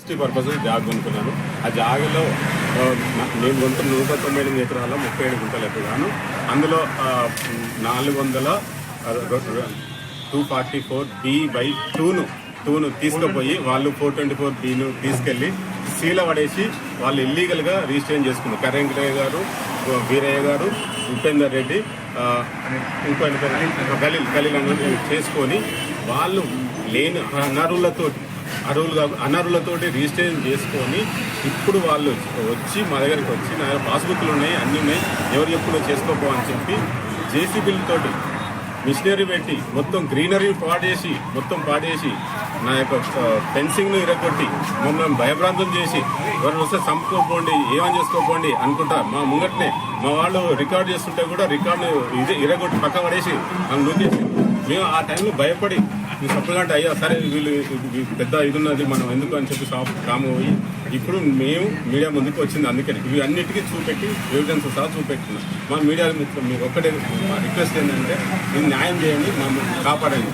Industry purpose zag కొనుక్కున్నాను ఆ జాగలో నేను కొంత నూట తొంభై ఎనిమిది ఎకరాల ముప్పై ఏడు గుంటలు ఎకరాను అందులో నాలుగు వందల two forty four B by టూను టూను తీసుకుపోయి వాళ్ళు ఫోర్ ట్వంటీ ఫోర్ బిను తీసుకెళ్ళి సీల పడేసి వాళ్ళు ఇల్లీగల్గా రిజిస్ట్రేషన్ చేసుకున్నారు. కరెంకయ్య గారు వీరయ్య గారు ఉపేందర్ రెడ్డి ఇంకో ఆయన పేరు అని చేసుకొని వాళ్ళు లేని అనర్హులతోటి అరువులు అనరులతో రిజిస్ట్రేషన్ చేసుకొని ఇప్పుడు వాళ్ళు వచ్చి మా దగ్గరికి వచ్చి నా దగ్గర పాస్బుక్లు ఉన్నాయి అన్నీ ఉన్నాయి ఎవరు ఎప్పుడో చేసుకోపో అని చెప్పి జేసీబీలతోటి మిషనరీ పెట్టి మొత్తం గ్రీనరీ పాడేసి మొత్తం పాడేసి నా యొక్క ఫెన్సింగ్ను ఇరగొట్టి మమ్మల్ని భయభ్రాంతం చేసి ఎవరు వస్తే చంపుకోపోండి ఏమని చేసుకోపోండి అనుకుంటా మా ముంగట్నే మా వాళ్ళు రికార్డ్ చేస్తుంటే కూడా రికార్డు ఇది ఇరగొట్టి పక్క పడేసి మనం మేము ఆ టైంలో భయపడి మీరు సప్లిమెంట్ అయ్యా సరే వీళ్ళు పెద్ద ఇది ఉన్నది మనం ఎందుకు అని చెప్పి షాప్ కామ్ పోయి ఇప్పుడు మేము మీడియా ముందుకు వచ్చింది అందుకని ఇవి అన్నిటికీ చూపెట్టి ఎవిడెన్స్ సహా చూపెట్టున్నాం మా మీడియా మిత్రులు మీకు ఒక్కటే మా రిక్వెస్ట్ ఏంటంటే మీరు న్యాయం చేయండి మమ్మల్ని కాపాడండి.